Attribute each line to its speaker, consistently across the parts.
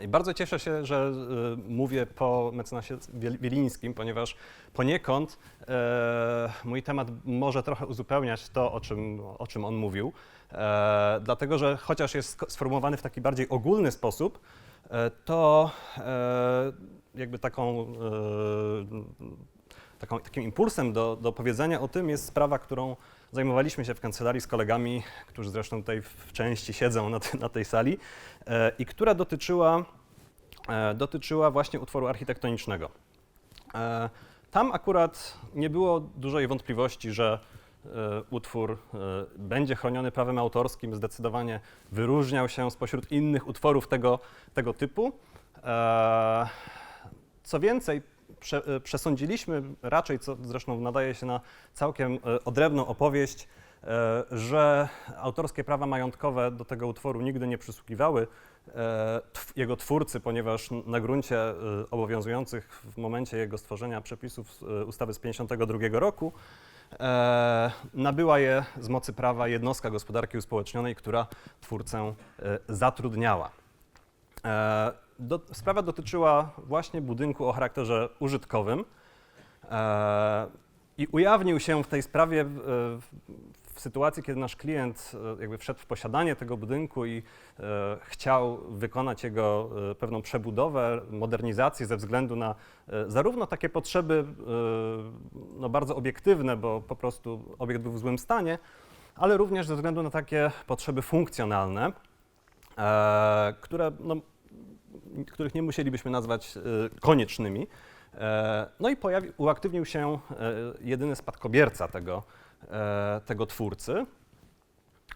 Speaker 1: I bardzo cieszę się, że y, mówię po mecenasie Wiel- Wielińskim, ponieważ poniekąd e, mój temat może trochę uzupełniać to, o czym, o czym on mówił, e, dlatego że chociaż jest sformułowany w taki bardziej ogólny sposób, to jakby taką, taką, takim impulsem do, do powiedzenia o tym jest sprawa, którą zajmowaliśmy się w kancelarii z kolegami, którzy zresztą tutaj w części siedzą na, te, na tej sali e, i która dotyczyła, e, dotyczyła właśnie utworu architektonicznego. E, Tam akurat nie było dużej wątpliwości, że utwór będzie chroniony prawem autorskim, zdecydowanie wyróżniał się spośród innych utworów tego, tego typu. Co więcej, prze, e, przesądziliśmy raczej, co zresztą nadaje się na całkiem e, odrębną opowieść, e, że autorskie prawa majątkowe do tego utworu nigdy nie przysługiwały jego twórcy, ponieważ na gruncie obowiązujących w momencie jego stworzenia przepisów ustawy z 1952 roku nabyła je z mocy prawa jednostka gospodarki uspołecznionej, która twórcę zatrudniała. E, Do, sprawa dotyczyła właśnie budynku o charakterze użytkowym e, i ujawnił się w tej sprawie w, w, w sytuacji, kiedy nasz klient e, jakby wszedł w posiadanie tego budynku i e, chciał wykonać jego e, pewną przebudowę, modernizację ze względu na e, zarówno takie potrzeby e, no, bardzo obiektywne, bo po prostu obiekt był w złym stanie, ale również ze względu na takie potrzeby funkcjonalne, e, które, no, których nie musielibyśmy nazwać e, koniecznymi. E, No i pojawi, uaktywnił się e, jedyny spadkobierca tego, e, tego twórcy.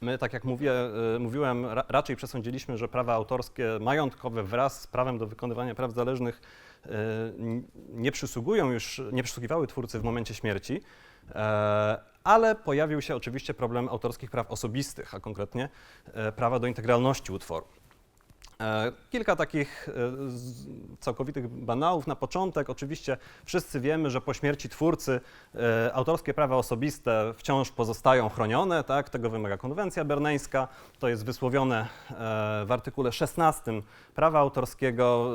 Speaker 1: My, tak jak mówię, e, mówiłem, ra, raczej przesądziliśmy, że prawa autorskie majątkowe wraz z prawem do wykonywania praw zależnych e, nie przysługują już, nie przysługiwały twórcy w momencie śmierci, e, ale pojawił się oczywiście problem autorskich praw osobistych, a konkretnie e, prawa do integralności utworu. E, Kilka takich e, całkowitych banałów na początek. Oczywiście wszyscy wiemy, że po śmierci twórcy autorskie prawa osobiste wciąż pozostają chronione, tak? tego wymaga konwencja berneńska. To jest wysłowione w artykule 16 prawa autorskiego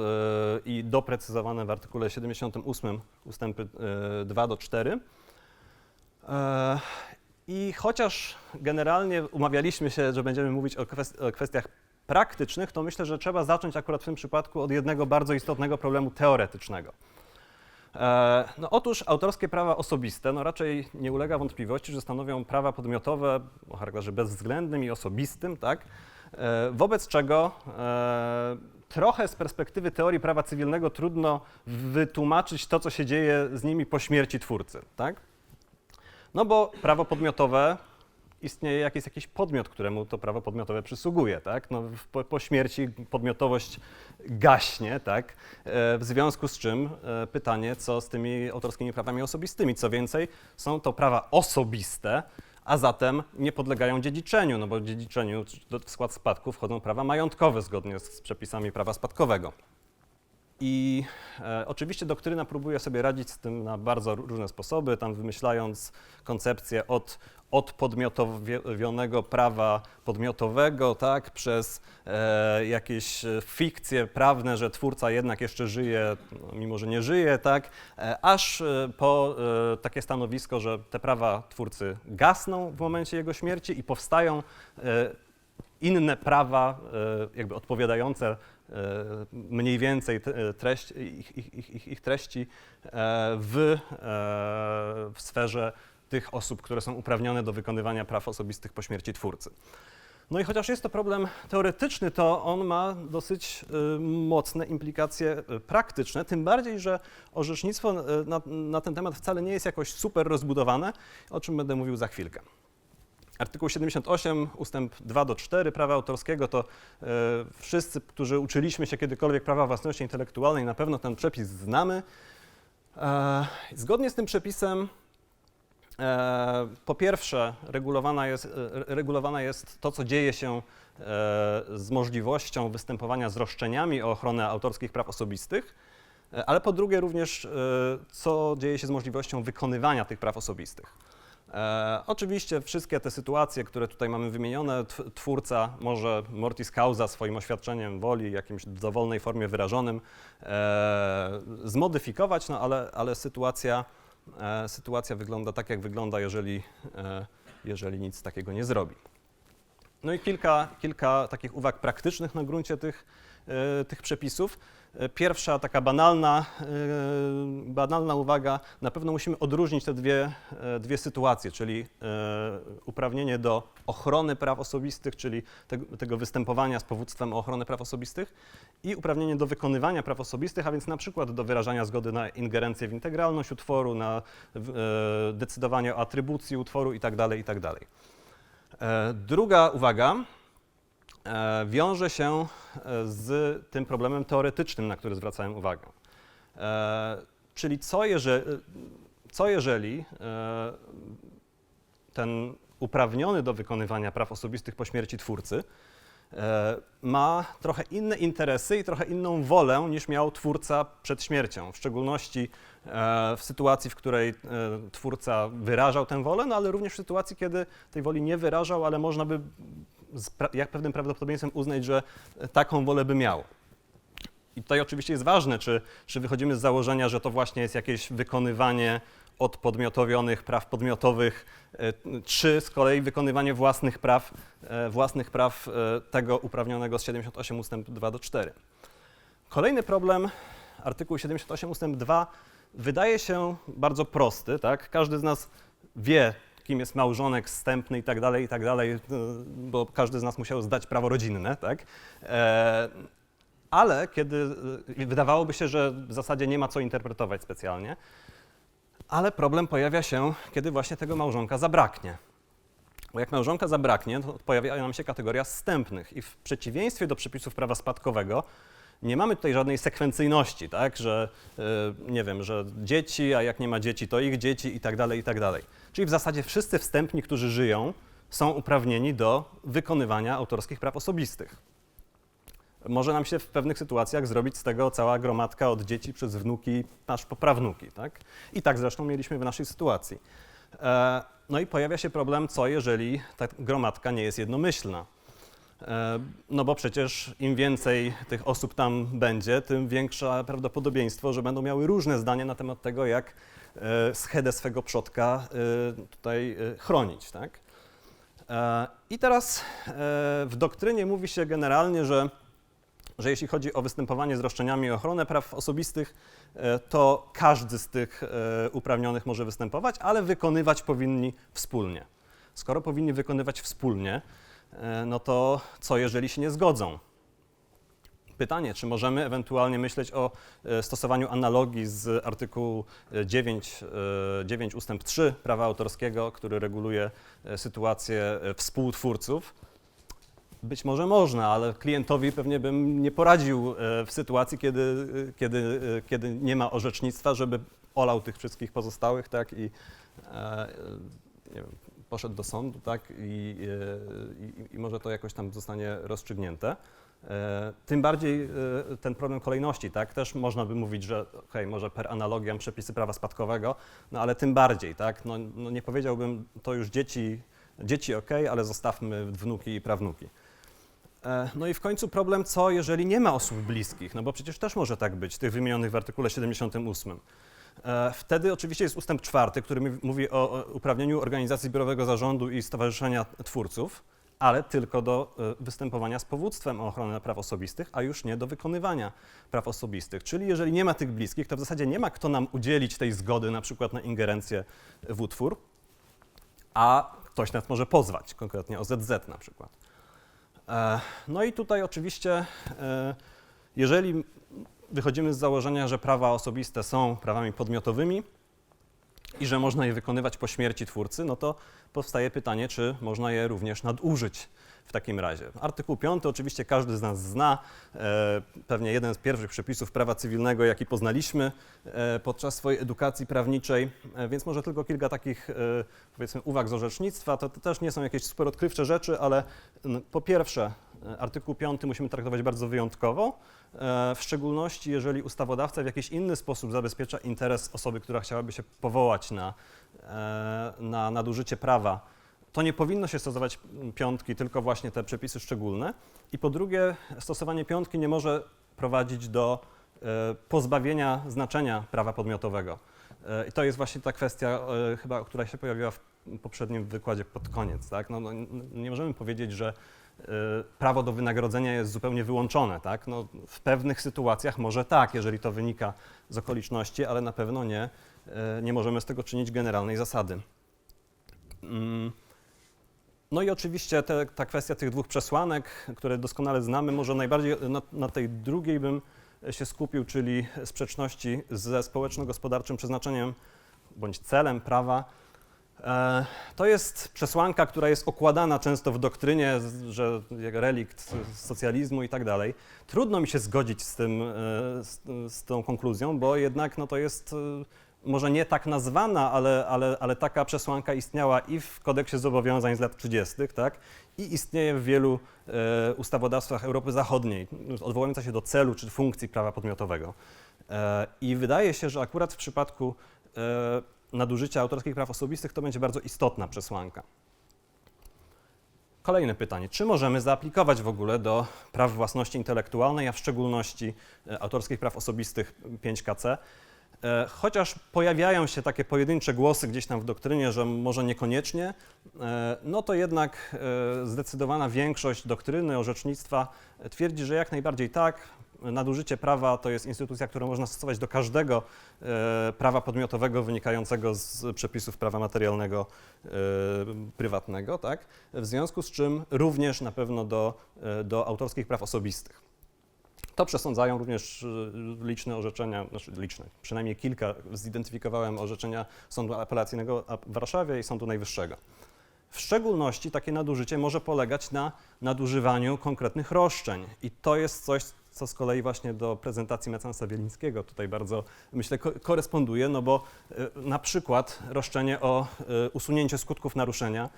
Speaker 1: i doprecyzowane w artykule 78 ustępy e, 2 do 4. E, I chociaż generalnie umawialiśmy się, że będziemy mówić o, kwest- o kwestiach praktycznych, to myślę, że trzeba zacząć akurat w tym przypadku od jednego bardzo istotnego problemu teoretycznego. E, No, otóż autorskie prawa osobiste no, raczej nie ulega wątpliwości, że stanowią prawa podmiotowe o charakterze bezwzględnym i osobistym, tak? E, wobec czego trochę z perspektywy teorii prawa cywilnego trudno wytłumaczyć to, co się dzieje z nimi po śmierci twórcy. Tak? No bo prawo podmiotowe istnieje jak jest jakiś podmiot, któremu to prawo podmiotowe przysługuje, tak? No, po, po śmierci podmiotowość gaśnie, tak? E, w związku z czym e, pytanie, co z tymi autorskimi prawami osobistymi? Co więcej, są to prawa osobiste, a zatem nie podlegają dziedziczeniu, no bo dziedziczeniu w skład spadku wchodzą prawa majątkowe zgodnie z przepisami prawa spadkowego. I e, oczywiście doktryna próbuje sobie radzić z tym na bardzo różne sposoby, tam wymyślając koncepcję od odpodmiotowionego prawa podmiotowego, tak, przez e, jakieś fikcje prawne, że twórca jednak jeszcze żyje, mimo że nie żyje, tak, e, aż e, po e, takie stanowisko, że te prawa twórcy gasną w momencie jego śmierci i powstają e, inne prawa, e, jakby odpowiadające mniej więcej te- treść, ich, ich, ich, ich- treści e, w, e, w sferze tych osób, które są uprawnione do wykonywania praw osobistych po śmierci twórcy. No i chociaż jest to problem teoretyczny, to on ma dosyć mocne implikacje praktyczne, tym bardziej, że orzecznictwo na, na ten temat wcale nie jest jakoś super rozbudowane, o czym będę mówił za chwilkę. Artykuł 78, ustęp 2 do 4 prawa autorskiego to e, wszyscy, którzy uczyliśmy się kiedykolwiek prawa własności intelektualnej, na pewno ten przepis znamy. E, zgodnie z tym przepisem, e, po pierwsze, regulowana jest, e, regulowana jest to, co dzieje się e, z możliwością występowania z roszczeniami o ochronę autorskich praw osobistych, e, ale po drugie również, e, co dzieje się z możliwością wykonywania tych praw osobistych. E, oczywiście wszystkie te sytuacje, które tutaj mamy wymienione, tw- twórca może mortis causa swoim oświadczeniem woli, jakimś dowolnej formie wyrażonym, e, zmodyfikować, no ale, ale sytuacja, e, sytuacja wygląda tak, jak wygląda, jeżeli, e, jeżeli nic takiego nie zrobi. No i kilka, kilka takich uwag praktycznych na gruncie tych, tych przepisów. E, Pierwsza taka banalna, e, banalna uwaga, na pewno musimy odróżnić te dwie, e, dwie sytuacje, czyli e, uprawnienie do ochrony praw osobistych, czyli tego, występowania z powództwem o ochronę praw osobistych i uprawnienie do wykonywania praw osobistych, a więc na przykład do wyrażania zgody na ingerencję w integralność utworu, na e, decydowanie o atrybucji utworu itd. itd. E, Druga uwaga e, wiąże się e, z tym problemem teoretycznym, na który zwracałem uwagę. E, Czyli co jeżeli, co jeżeli e, ten uprawniony do wykonywania praw osobistych po śmierci twórcy e, ma trochę inne interesy i trochę inną wolę niż miał twórca przed śmiercią, w szczególności e, w sytuacji, w której e, twórca wyrażał tę wolę, no ale również w sytuacji, kiedy tej woli nie wyrażał, ale można by jak pewnym prawdopodobieństwem uznać, że taką wolę by miał. I tutaj oczywiście jest ważne, czy, czy wychodzimy z założenia, że to właśnie jest jakieś wykonywanie odpodmiotowionych praw podmiotowych, e, czy z kolei wykonywanie własnych praw, e, własnych praw e, tego uprawnionego z 78 ust. 2 do 4. Kolejny problem, artykuł 78 ust. 2, wydaje się bardzo prosty, tak? Każdy z nas wie, kim jest małżonek wstępny i tak dalej, i tak dalej, e, bo każdy z nas musiał zdać prawo rodzinne, tak? E, ale kiedy y, wydawałoby się, że w zasadzie nie ma co interpretować specjalnie, ale problem pojawia się, kiedy właśnie tego małżonka zabraknie. Bo jak małżonka zabraknie, to pojawia nam się kategoria zstępnych i w przeciwieństwie do przepisów prawa spadkowego nie mamy tutaj żadnej sekwencyjności, tak, że y, nie wiem, że dzieci, a jak nie ma dzieci, to ich dzieci i tak dalej, i tak dalej. Czyli w zasadzie wszyscy wstępni, którzy żyją, są uprawnieni do wykonywania autorskich praw osobistych może nam się w pewnych sytuacjach zrobić z tego cała gromadka od dzieci przez wnuki aż po prawnuki. Tak? I tak zresztą mieliśmy w naszej sytuacji. E, No i pojawia się problem, co jeżeli ta gromadka nie jest jednomyślna. E, No bo przecież im więcej tych osób tam będzie, tym większe prawdopodobieństwo, że będą miały różne zdanie na temat tego, jak e, schedę swego przodka e, tutaj chronić. Tak? I teraz w doktrynie mówi się generalnie, że że jeśli chodzi o występowanie z roszczeniami o ochronę praw osobistych, to każdy z tych uprawnionych może występować, ale wykonywać powinni wspólnie. Skoro powinni wykonywać wspólnie, no to co jeżeli się nie zgodzą? Pytanie, czy możemy ewentualnie myśleć o e, stosowaniu analogii z artykułu e, 9, e, 9 ustęp 3 prawa autorskiego, który reguluje e, sytuację e, współtwórców? Być może można, ale klientowi pewnie bym nie poradził e, w sytuacji, kiedy, e, kiedy, e, kiedy nie ma orzecznictwa, żeby olał tych wszystkich pozostałych, tak, i e, nie wiem, poszedł do sądu, tak, i, e, i, i może to jakoś tam zostanie rozstrzygnięte. E, Tym bardziej e, ten problem kolejności, tak, też można by mówić, że okej, może per analogiam przepisy prawa spadkowego, no ale tym bardziej, tak, no, no nie powiedziałbym, to już dzieci, dzieci okej, ale zostawmy wnuki i prawnuki. No i w końcu problem, co jeżeli nie ma osób bliskich, no bo przecież też może tak być, tych wymienionych w artykule 78. E, Wtedy oczywiście jest ustęp czwarty, który mówi o uprawnieniu organizacji zbiorowego zarządu i stowarzyszenia twórców, ale tylko do e, występowania z powództwem o ochronę praw osobistych, a już nie do wykonywania praw osobistych. Czyli jeżeli nie ma tych bliskich, to w zasadzie nie ma kto nam udzielić tej zgody na przykład na ingerencję w utwór, a ktoś nas może pozwać, konkretnie OZZ na przykład. E, No i tutaj oczywiście, jeżeli wychodzimy z założenia, że prawa osobiste są prawami podmiotowymi i że można je wykonywać po śmierci twórcy, no to powstaje pytanie, czy można je również nadużyć w takim razie. Artykuł 5 oczywiście każdy z nas zna, e, pewnie jeden z pierwszych przepisów prawa cywilnego, jaki poznaliśmy e, podczas swojej edukacji prawniczej, e, więc może tylko kilka takich powiedzmy uwag z orzecznictwa. To, to też nie są jakieś super odkrywcze rzeczy, ale po pierwsze artykuł 5 musimy traktować bardzo wyjątkowo, w szczególności jeżeli ustawodawca w jakiś inny sposób zabezpiecza interes osoby, która chciałaby się powołać na, na nadużycie prawa. To nie powinno się stosować piątki, tylko właśnie te przepisy szczególne. I po drugie, stosowanie piątki nie może prowadzić do e, pozbawienia znaczenia prawa podmiotowego. E, I to jest właśnie ta kwestia, e, chyba, która się pojawiła w poprzednim wykładzie pod koniec. Tak? No, no, nie możemy powiedzieć, że prawo do wynagrodzenia jest zupełnie wyłączone. Tak? No, w pewnych sytuacjach może tak, jeżeli to wynika z okoliczności, ale na pewno nie, nie możemy z tego czynić generalnej zasady. No i oczywiście te, ta kwestia tych dwóch przesłanek, które doskonale znamy, może najbardziej na, na tej drugiej bym się skupił, czyli sprzeczności ze społeczno-gospodarczym przeznaczeniem bądź celem prawa. E, To jest przesłanka, która jest okładana często w doktrynie, że relikt socjalizmu i tak dalej. Trudno mi się zgodzić z, tym, e, z tą konkluzją, bo jednak no, to jest e, może nie tak nazwana, ale, ale, ale taka przesłanka istniała i w kodeksie zobowiązań z lat 30., tak? i istnieje w wielu e, ustawodawstwach Europy Zachodniej, odwołująca się do celu czy funkcji prawa podmiotowego. E, I wydaje się, że akurat w przypadku e, nadużycia autorskich praw osobistych to będzie bardzo istotna przesłanka. Kolejne pytanie. Czy możemy zaaplikować w ogóle do praw własności intelektualnej, a w szczególności e, autorskich praw osobistych 5KC? E, Chociaż pojawiają się takie pojedyncze głosy gdzieś tam w doktrynie, że może niekoniecznie, e, no to jednak e, zdecydowana większość doktryny, orzecznictwa twierdzi, że jak najbardziej tak. Nadużycie prawa to jest instytucja, którą można stosować do każdego prawa podmiotowego wynikającego z przepisów prawa materialnego prywatnego, tak? W związku z czym również na pewno do, do autorskich praw osobistych. To przesądzają również y, liczne orzeczenia, znaczy liczne, przynajmniej kilka zidentyfikowałem orzeczenia Sądu Apelacyjnego w Warszawie i Sądu Najwyższego. W szczególności takie nadużycie może polegać na nadużywaniu konkretnych roszczeń i to jest coś, co z kolei właśnie do prezentacji mecenasa Wielińskiego tutaj bardzo, myślę, ko- koresponduje, no bo y, na przykład roszczenie o y, usunięcie skutków naruszenia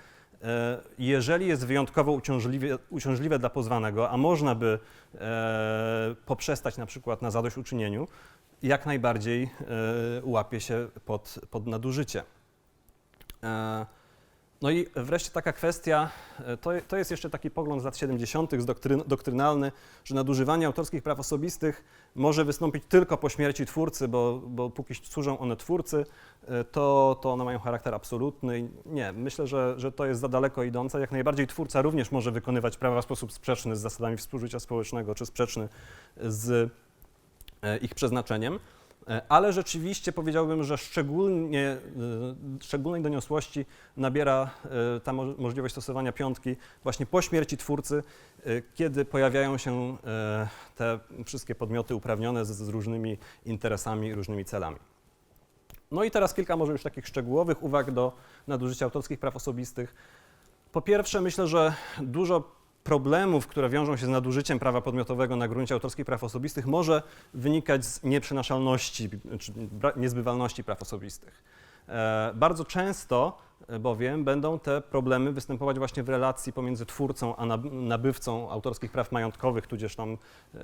Speaker 1: Jeżeli jest wyjątkowo uciążliwe, uciążliwe dla pozwanego, a można by e, poprzestać na przykład na zadośćuczynieniu, jak najbardziej e, łapie się pod, pod nadużycie. No i wreszcie taka kwestia, e, to, to jest jeszcze taki pogląd z lat 70. z doktryn, doktrynalny, że nadużywanie autorskich praw osobistych może wystąpić tylko po śmierci twórcy, bo, bo póki służą one twórcy, e, to, to one mają charakter absolutny. Nie, myślę, że, że to jest za daleko idące. Jak najbardziej twórca również może wykonywać prawa w sposób sprzeczny z zasadami współżycia społecznego, czy sprzeczny z e, ich przeznaczeniem. E, Ale rzeczywiście powiedziałbym, że szczególnie, e, szczególnej doniosłości nabiera e, ta mo- możliwość stosowania piątki właśnie po śmierci twórcy, kiedy pojawiają się te wszystkie podmioty uprawnione z, z różnymi interesami, różnymi celami. No i teraz kilka może już takich szczegółowych uwag do nadużycia autorskich praw osobistych. Po pierwsze, myślę, że dużo problemów, które wiążą się z nadużyciem prawa podmiotowego na gruncie autorskich praw osobistych, może wynikać z nieprzenaszalności czy niezbywalności praw osobistych. E, Bardzo często e, bowiem będą te problemy występować właśnie w relacji pomiędzy twórcą a nab- nabywcą autorskich praw majątkowych, tudzież tam e,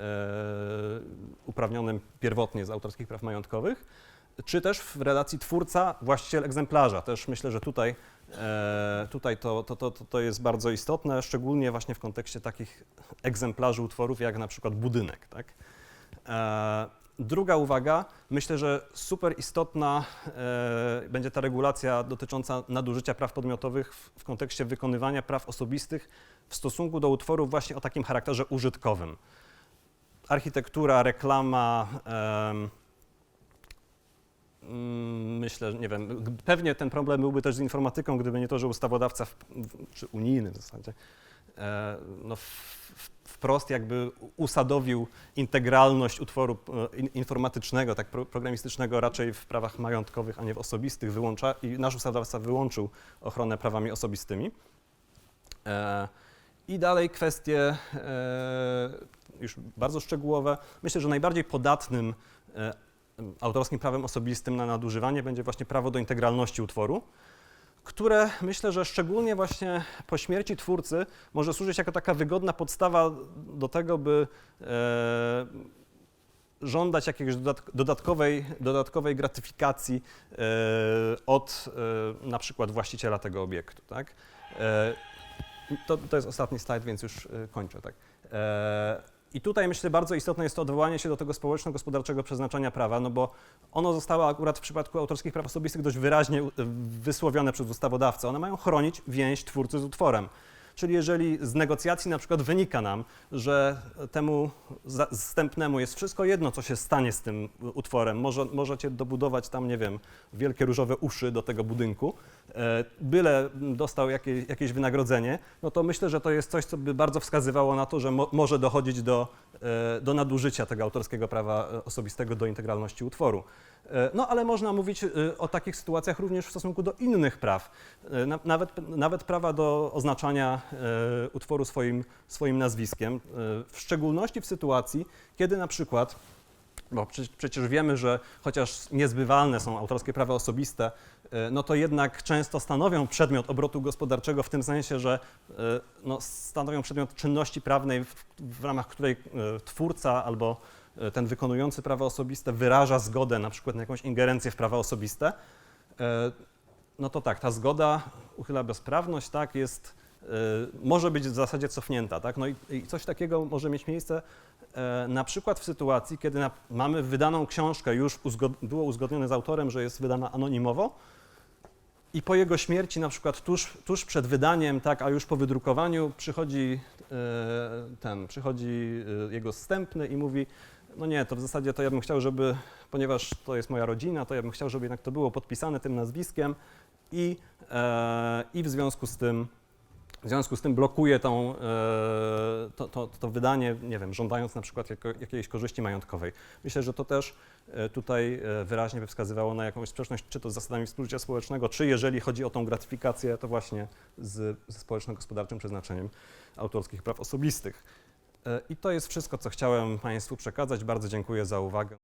Speaker 1: uprawnionym pierwotnie z autorskich praw majątkowych, czy też w relacji twórca-właściciel egzemplarza. Też myślę, że tutaj, tutaj to, to, to, to- jest bardzo istotne, szczególnie właśnie w kontekście takich egzemplarzy utworów, jak na przykład budynek. Tak? E, druga uwaga, myślę, że super istotna e, będzie ta regulacja dotycząca nadużycia praw podmiotowych w, w kontekście wykonywania praw osobistych w stosunku do utworów właśnie o takim charakterze użytkowym. Architektura, reklama, Mm, Myślę, że nie wiem, pewnie ten problem byłby też z informatyką, gdyby nie to, że ustawodawca, w, czy unijny w zasadzie, e, no wprost jakby usadowił integralność utworu e, in, informatycznego, tak pro, programistycznego raczej w prawach majątkowych, a nie w osobistych, wyłącza, i nasz ustawodawca wyłączył ochronę prawami osobistymi. E, I dalej kwestie już bardzo szczegółowe. Myślę, że najbardziej podatnym autorskim prawem osobistym na nadużywanie będzie właśnie prawo do integralności utworu, które myślę, że szczególnie właśnie po śmierci twórcy może służyć jako taka wygodna podstawa do tego, by e, żądać jakiejś dodatk- dodatkowej, dodatkowej gratyfikacji e, od e, na przykład właściciela tego obiektu. Tak? E, to, to jest ostatni slajd, więc już e, kończę. Tak? E, I tutaj myślę, bardzo istotne jest to odwołanie się do tego społeczno-gospodarczego przeznaczenia prawa, no bo ono zostało akurat w przypadku autorskich praw osobistych dość wyraźnie e, wysłowione przez ustawodawcę. One mają chronić więź twórcy z utworem. Czyli jeżeli z negocjacji na przykład wynika nam, że temu za- zstępnemu jest wszystko jedno, co się stanie z tym utworem, może, możecie dobudować tam, nie wiem, wielkie różowe uszy do tego budynku, e, byle dostał jakieś, jakieś wynagrodzenie, no to myślę, że to jest coś, co by bardzo wskazywało na to, że mo, może dochodzić do, e, do nadużycia tego autorskiego prawa e, osobistego do integralności utworu. E, No ale można mówić e, o takich sytuacjach również w stosunku do innych praw, E, na, nawet, nawet prawa do oznaczania utworu swoim, swoim nazwiskiem, w szczególności w sytuacji, kiedy na przykład bo przecież, wiemy, że chociaż niezbywalne są autorskie prawa osobiste, no to jednak często stanowią przedmiot obrotu gospodarczego w tym sensie, że no, stanowią przedmiot czynności prawnej, w, w ramach której twórca albo ten wykonujący prawa osobiste wyraża zgodę na przykład na jakąś ingerencję w prawa osobiste, e, no to tak, ta zgoda uchyla bezprawność, tak, jest, e, może być w zasadzie cofnięta, tak, no i, i coś takiego może mieć miejsce e, na przykład w sytuacji, kiedy na, mamy wydaną książkę, już uzgod, było uzgodnione z autorem, że jest wydana anonimowo i po jego śmierci, na przykład tuż, tuż przed wydaniem, tak, a już po wydrukowaniu przychodzi e, ten, przychodzi e, jego zstępny i mówi, no nie, to w zasadzie to ja bym chciał, żeby, ponieważ to jest moja rodzina, to ja bym chciał, żeby jednak to było podpisane tym nazwiskiem i, e, i w związku z tym w związku z tym blokuje tą, e, to, to, to wydanie, nie wiem, żądając na przykład jako, jakiejś korzyści majątkowej. Myślę, że to też e, tutaj e, wyraźnie by wskazywało na jakąś sprzeczność, czy to z zasadami współżycia społecznego, czy jeżeli chodzi o tą gratyfikację, to właśnie z, ze społeczno-gospodarczym przeznaczeniem autorskich praw osobistych. E, I to jest wszystko, co chciałem Państwu przekazać. Bardzo dziękuję za uwagę.